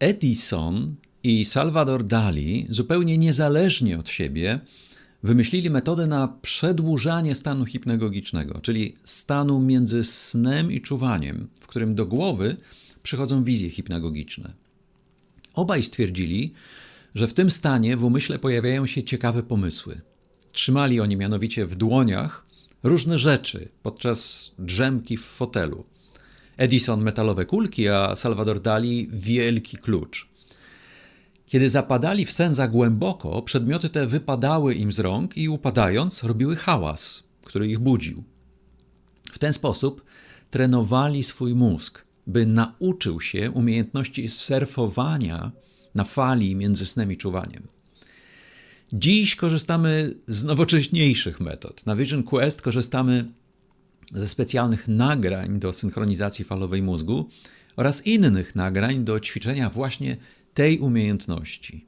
Edison i Salvador Dali zupełnie niezależnie od siebie wymyślili metodę na przedłużanie stanu hipnagogicznego, czyli stanu między snem i czuwaniem, w którym do głowy przychodzą wizje hipnagogiczne. Obaj stwierdzili, że w tym stanie w umyśle pojawiają się ciekawe pomysły. Trzymali oni mianowicie w dłoniach różne rzeczy podczas drzemki w fotelu. Edison metalowe kulki, a Salvador Dali wielki klucz. Kiedy zapadali w sen za głęboko, przedmioty te wypadały im z rąk i upadając robiły hałas, który ich budził. W ten sposób trenowali swój mózg, by nauczył się umiejętności surfowania na fali między snem i czuwaniem. Dziś korzystamy z nowocześniejszych metod. Na Vision Quest korzystamy ze specjalnych nagrań do synchronizacji falowej mózgu oraz innych nagrań do ćwiczenia właśnie tej umiejętności.